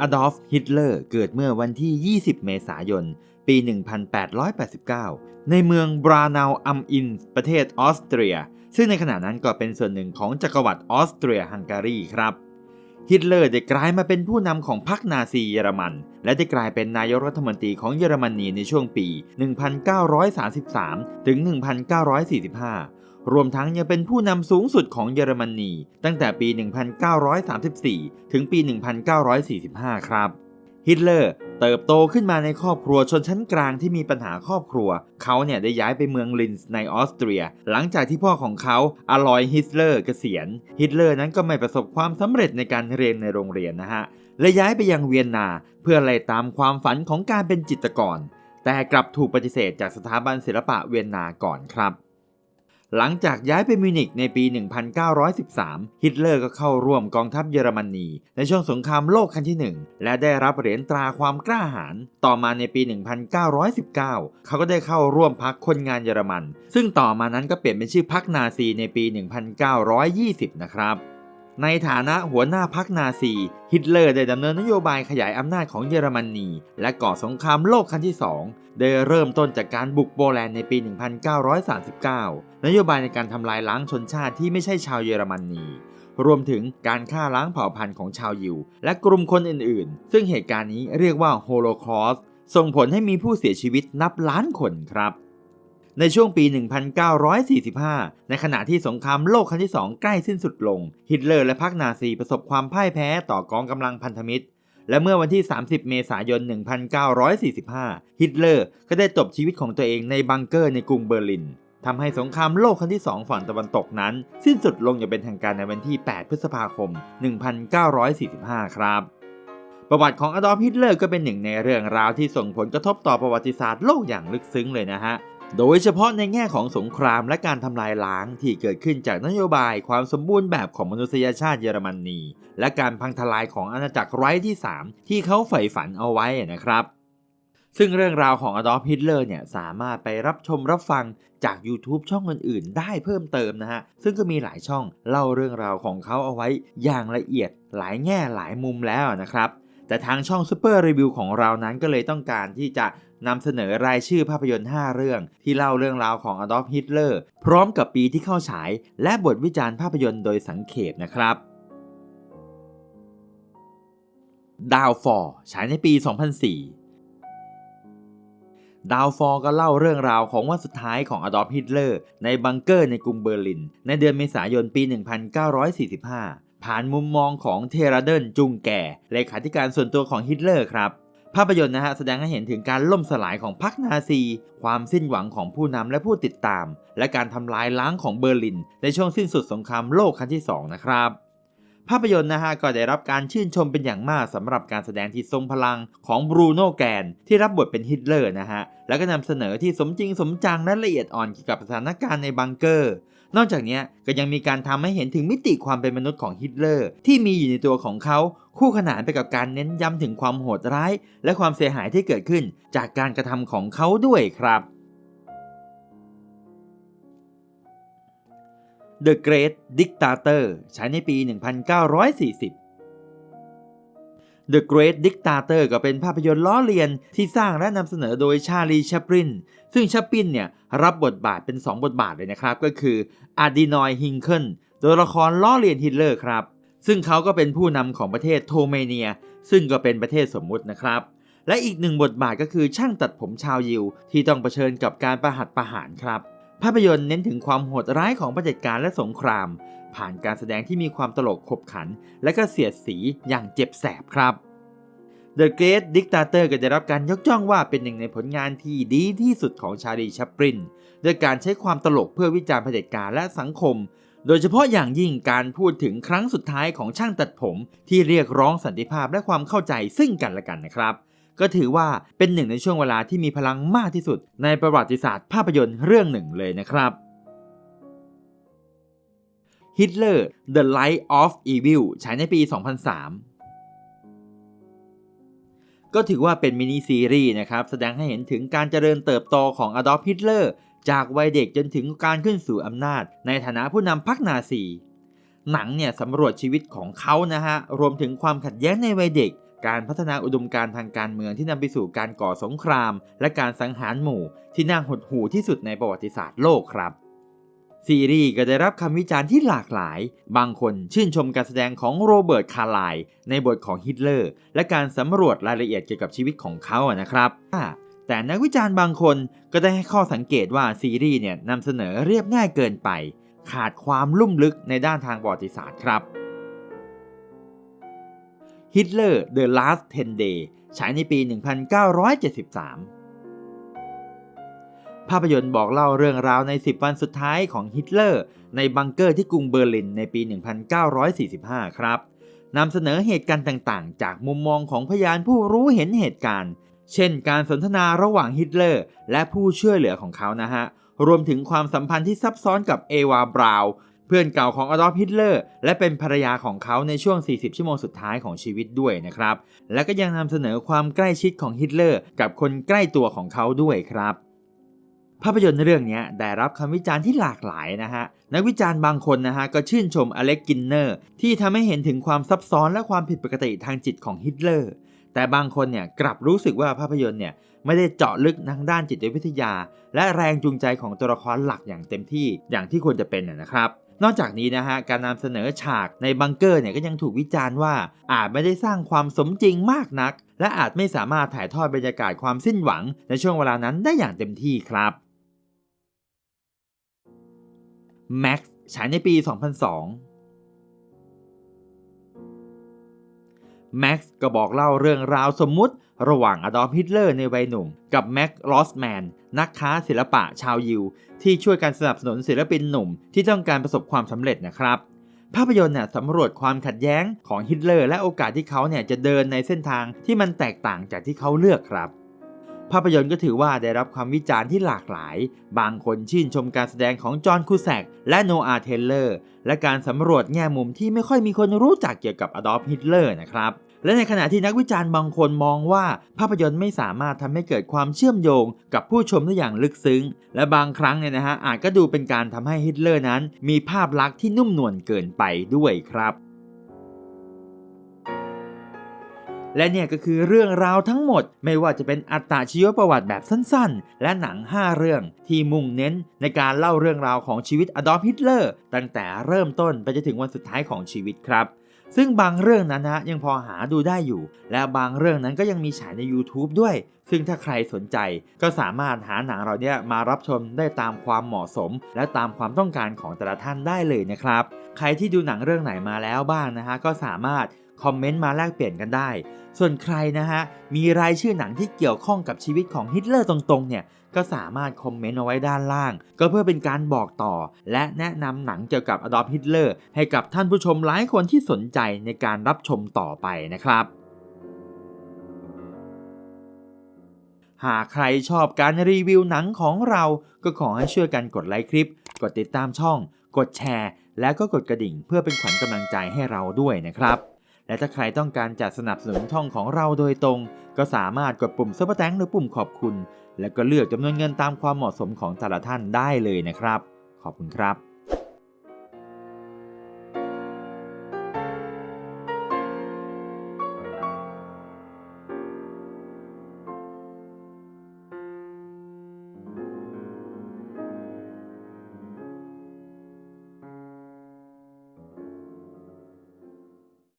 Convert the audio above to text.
อดอล์ฟ ฮิตเลอร์ เกิดเมื่อวันที่ 20 เมษายน ปี 1889 ในเมืองบรานาอัมอิน ประเทศออสเตรีย ซึ่งในขณะนั้นก็เป็นส่วนหนึ่งของจักรวรรดิออสเตรียฮังการีครับ ฮิตเลอร์ได้กลายมาเป็นผู้นำของพรรคนาซีเยอรมัน และได้กลายเป็นนายกรัฐมนตรีของเยอรมนีในช่วงปี 1933 ถึง 1945 รวมทั้งยังเป็นผู้นำสูงสุดของเยอรมนีตั้งแต่ปี 1934 ถึงปี 1945 ครับ ฮิตเลอร์เติบโตขึ้นมาในครอบครัวชนชั้นกลางที่มีปัญหาครอบครัว เขาเนี่ยได้ย้ายไปเมืองลินส์ในออสเตรีย หลังจากที่พ่อของเขาอลอยฮิตเลอร์เกษียณ ฮิตเลอร์นั้นก็ไม่ประสบความสำเร็จในการเรียนในโรงเรียนนะฮะ และย้ายไปยังเวียนนา เพื่อไล่ตามความฝันของการเป็นจิตรกร แต่กลับถูกปฏิเสธจากสถาบันศิลปะเวียนนาก่อนครับ หลังจากย้ายไปมิวนิกในปี 1913 ฮิตเลอร์ก็เข้าร่วมกองทัพเยอรมนีในช่วงสงครามโลกครั้งที่ 1 และได้รับเหรียญตราความกล้าหาญต่อมาในปี 1919 เขาก็ได้เข้าร่วมพักคนงานเยอรมัน ซึ่งต่อมานั้นก็เปลี่ยนเป็นชื่อพักนาซีในปี 1920 นะครับ ในฐานะหัวหน้าพรรคนาซี ฮิตเลอร์ได้ดำเนินนโยบายขยายอำนาจของเยอรมนี และก่อสงครามโลกครั้งที่ 2 โดยเริ่มต้นจากการบุกโปแลนด์ในปี 1939 นโยบายในการทำลายล้างชนชาติที่ไม่ใช่ชาวเยอรมนี รวมถึงการฆ่าล้างเผ่าพันธุ์ของชาวยิว และกลุ่มคนอื่นๆ ซึ่งเหตุการณ์นี้เรียกว่าโฮโลคอสส่งผลให้มีผู้เสียชีวิตนับล้านคนครับ ในช่วงปี 1945 ในขณะที่สงครามโลกครั้งที่ 2 ใกล้สิ้นสุดลง ฮิตเลอร์และพรรคนาซีประสบความพ่ายแพ้ต่อกองกำลังพันธมิตร และเมื่อวันที่ 30 เมษายน 1945 ฮิตเลอร์ก็ได้จบชีวิตของตัวเองในบังเกอร์ในกรุงเบอร์ลินทำให้สงครามโลกครั้งที่ 2 ฝั่งตะวันตกนั้น สิ้นสุดลงอย่างเป็นทางการในวันที่ 8 พฤษภาคม 1945 ครับประวัติของอดอล์ฟฮิตเลอร์ก็เป็นหนึ่งในเรื่องราวที่ส่งผลกระทบต่อประวัติศาสตร์โลกอย่างลึกซึ้งเลยนะฮะ โดยเฉพาะในแง่ของสงครามและการทำลายล้างที่เกิดขึ้นจากนโยบายความสมบูรณ์แบบของมนุษยชาติเยอรมนี และการพังทลายของอาณาจักรไร้ที่ 3 ที่เขาใฝ่ฝันเอาไว้นะครับ ซึ่งเรื่องราวของอดอล์ฟฮิตเลอร์เนี่ยสามารถไปรับชมรับฟังจาก YouTube ช่องอื่นๆ ได้เพิ่มเติมนะฮะ ซึ่งก็มีหลายช่องเล่าเรื่องราวของเขาเอาไว้อย่างละเอียดหลายแง่หลายมุมแล้วนะครับ แต่ทางช่อง Super Review ของเรานั้นก็เลยต้องการที่จะนำเสนอรายชื่อภาพยนตร์ 5 เรื่อง ที่เล่าเรื่องราวของอดอล์ฟฮิตเลอร์พร้อมกับปีที่เข้าฉาย และบทวิจารณ์ภาพยนตร์โดยสังเขปนะครับดาวฟอร์ฉายในปี 2004 ดาวฟอร์ก็เล่าเรื่องราวของวันสุดท้ายของอดอล์ฟฮิตเลอร์ในบังเกอร์ในกรุงเบอร์ลิน ในเดือนเมษายนปี 1945 ผ่านมุมมองของเทราเดนจุงแก่เลขาธิการส่วนตัวของฮิตเลอร์ครับ ภาพยนตร์นะฮะแสดงให้เห็นถึงการล่มสลายของพรรคนาซี ความสิ้นหวังของผู้นำและผู้ติดตาม และการทำลายล้างของเบอร์ลิน ในช่วงสิ้นสุดสงครามโลกครั้งที่ 2 นะครับภาพยนตร์นะฮะก็ได้รับการชื่นชมเป็นอย่างมากสำหรับการแสดงที่ทรงพลังของบรูโน่แกนที่รับบทเป็นฮิตเลอร์นะฮะ แล้วก็นำเสนอที่สมจริงสมจังและละเอียดอ่อนเกี่ยวกับสถานการณ์ในบังเกอร์ นอกจากนี้ก็ยังมีการทำให้เห็นถึงมิติความเป็นมนุษย์ของฮิตเลอร์ ที่มีอยู่ในตัวของเขาคู่ขนานไปกับการเน้นย้ำถึงความโหดร้าย และความเสียหายที่เกิดขึ้น จากการกระทำของเขาด้วยครับ The Great Dictator ใช้ในปี 1940 The Great Dictator ก็เป็นภาพยนตร์ล้อเลียนที่สร้างและนำเสนอโดยชาลีชัปริน ซึ่งชัปรินเนี่ยรับบทบาทเป็น 2 บทบาทเลยนะครับ ก็คืออาดินอยฮิงเคิลตัวละครล้อเลียนฮิตเลอร์ครับ ซึ่งเขาก็เป็นผู้นำของประเทศโทเมเนีย ซึ่งก็เป็นประเทศสมมุตินะครับ และอีกหนึ่งบทบาทก็คือช่างตัดผมชาวยิวที่ต้องเผชิญกับการประหัตประหารครับ ภาพยนตร์เน้นถึงความโหดร้ายของเผด็จการและสงคราม ผ่านการแสดงที่มีความตลกขบขัน และก็เสียดสีอย่างเจ็บแสบครับ The Great Dictator ก็ได้รับการยกย่องว่าเป็นหนึ่งในผลงานที่ดีที่สุดของชาลีชัปรินโดยการใช้ความตลกเพื่อวิจารณ์เผด็จการและสังคม โดยเฉพาะอย่างยิ่งการพูดถึงครั้งสุดท้ายของช่างตัดผม ที่เรียกร้องสันติภาพและความเข้าใจซึ่งกันและกันนะครับ ก็ถือว่าเป็นหนึ่งในช่วงเวลาที่มีพลังมากที่สุด ในประวัติศาสตร์ภาพยนตร์เรื่องหนึ่งเลยนะครับ Hitler The Light of Evil ฉายในปี 2003 ก็ถือว่าเป็นมินิซีรีส์นะครับ แสดงให้เห็นถึงการเจริญเติบโตของอดอล์ฟฮิตเลอร์จากวัยเด็กจนถึงการขึ้นสู่อำนาจ ในฐานะผู้นำพรรคนาซี หนังเนี่ยสำรวจชีวิตของเขานะฮะ รวมถึงความขัดแย้งในวัยเด็ก การพัฒนาอุดมการณ์ทางการเมืองที่นำไปสู่การก่อสงคราม และการสังหารหมู่ที่น่าหดหู่ที่สุดในประวัติศาสตร์โลกครับซีรีส์ก็ได้รับคำวิจารณ์ที่หลากหลาย บางคนชื่นชมการแสดงของโรเบิร์ต คาร์ไลน์ในบทของฮิตเลอร์ และการสำรวจรายละเอียดเกี่ยวกับชีวิตของเขาอะนะครับ แต่นักวิจารณ์บางคนก็ได้ให้ข้อสังเกตว่าซีรีส์เนี่ยนำเสนอเรียบง่ายเกินไป ขาดความลุ่มลึกในด้านทางประวัติศาสตร์ครับ ฮิตเลอร์ The Last 10 Day ฉายในปี 1973 ภาพยนตร์บอกเล่าเรื่องราวใน 10 วันสุดท้ายของฮิตเลอร์ในบังเกอร์ที่กรุงเบอร์ลินในปี 1945 ครับนำเสนอเหตุการณ์ต่างๆ จากมุมมองของพยานผู้รู้เห็นเหตุการณ์ เช่นการสนทนาระหว่างฮิตเลอร์และผู้ช่วยเหลือของเขานะฮะ รวมถึงความสัมพันธ์ที่ซับซ้อนกับเอวาบราว เพื่อนเก่าของอดอล์ฟฮิตเลอร์และเป็นภรรยาของเขาในช่วง 40 ชั่วโมงสุดท้ายของชีวิตด้วยนะครับ และก็ยังนำเสนอความใกล้ชิดของฮิตเลอร์กับคนใกล้ตัวของเขาด้วยครับภาพยนตร์เรื่องนี้ได้รับคำวิจารณ์ที่หลากหลายนะฮะ นักวิจารณ์บางคนนะฮะก็ชื่นชมอเล็กกินเนอร์ที่ทำให้เห็นถึงความซับซ้อนและความผิดปกติทางจิตของฮิตเลอร์ แต่บางคนเนี่ยกลับรู้สึกว่าภาพยนตร์เนี่ยไม่ได้เจาะลึกทางด้านจิตวิทยา และแรงจูงใจของตัวละครหลักอย่างเต็มที่อย่างที่ควรจะเป็นนะนะครับ นอกจากนี้นะฮะการนำเสนอฉากในบังเกอร์เนี่ยก็ยังถูกวิจารณ์ว่าอาจไม่ได้สร้างความสมจริงมากนัก และอาจไม่สามารถถ่ายทอดบรรยากาศความสิ้นหวัง ในช่วงเวลานั้นได้อย่างเต็มที่ครับ Max ฉายในปี 2002 แม็กซ์ก็บอกเล่าเรื่องราวสมมุติ ระหว่างอดอล์ฟฮิตเลอร์ในวัยหนุ่ม กับแม็กลอสแมนนักค้าศิลปะชาวยิว ที่ช่วยการสนับสนุนศิลปินหนุ่ม ที่ต้องการประสบความสำเร็จนะครับ ภาพยนตร์เนี่ยสำรวจความขัดแย้งของฮิตเลอร์และโอกาสที่เขาเนี่ยจะเดินในเส้นทางที่มันแตกต่างจากที่เขาเลือกครับ ภาพยนตร์ก็ถือว่าได้รับความวิจารณ์ที่หลากหลาย บางคนชื่นชมการแสดงของจอห์นคูแซกและโนอาเทเลอร์ และการสำรวจแง่มุมที่ไม่ค่อยมีคนรู้จักเกี่ยวกับอดอล์ฟฮิตเลอร์นะครับและในขณะที่นักวิจารณ์บางคนมองว่า ภาพยนตร์ไม่สามารถทำให้เกิดความเชื่อมโยง กับผู้ชมได้อย่างลึกซึ้ง และบางครั้งเนี่ยนะฮะอาจก็ดูเป็นการทำให้ฮิตเลอร์นั้น มีภาพลักษณ์ที่นุ่มนวลเกินไปด้วยครับ และเนี่ยก็คือเรื่องราวทั้งหมด ไม่ว่าจะเป็นอัตชีวประวัติแบบสั้นๆ และหนัง 5 เรื่องที่มุ่งเน้นในการเล่าเรื่องราวของชีวิตอดอล์ฟฮิตเลอร์ตั้งแต่เริ่มต้นไปจนถึงวันสุดท้ายของชีวิตครับซึ่งบางเรื่องนั้นนะยังพอหาดูได้อยู่ และบางเรื่องนั้นก็ยังมีฉายใน YouTube ด้วย ซึ่งถ้าใครสนใจก็สามารถหาหนังเราเนี่ยมารับชมได้ตามความเหมาะสม และตามความต้องการของแต่ละท่านได้เลยนะครับ ใครที่ดูหนังเรื่องไหนมาแล้วบ้างนะฮะก็สามารถ คอมเมนต์มาแลกเปลี่ยนกันได้ ส่วนใครนะฮะ มีรายชื่อหนังที่เกี่ยวข้องกับชีวิตของฮิตเลอร์ตรงๆ เนี่ย ก็สามารถคอมเมนต์เอาไว้ด้านล่าง ก็เพื่อเป็นการบอกต่อ และแนะนำหนังเกี่ยวกับอดอล์ฟฮิตเลอร์ให้กับท่านผู้ชมหลายคนที่สนใจในการรับชมต่อไปนะครับหากใครชอบการรีวิวหนังของเราก็ขอให้ช่วยกันกดไลค์คลิป กดติดตามช่อง กดแชร์ และก็กดกระดิ่งเพื่อเป็นขวัญกำลังใจให้เราด้วยนะครับ และถ้าใครต้องการจัดสนับสนุนช่องของเราโดยตรง ก็สามารถกดปุ่มซับสไครต์หรือปุ่มขอบคุณ แล้วก็เลือกจำนวนเงินตามความเหมาะสมของแต่ละท่านได้เลยนะครับ ขอบคุณครับ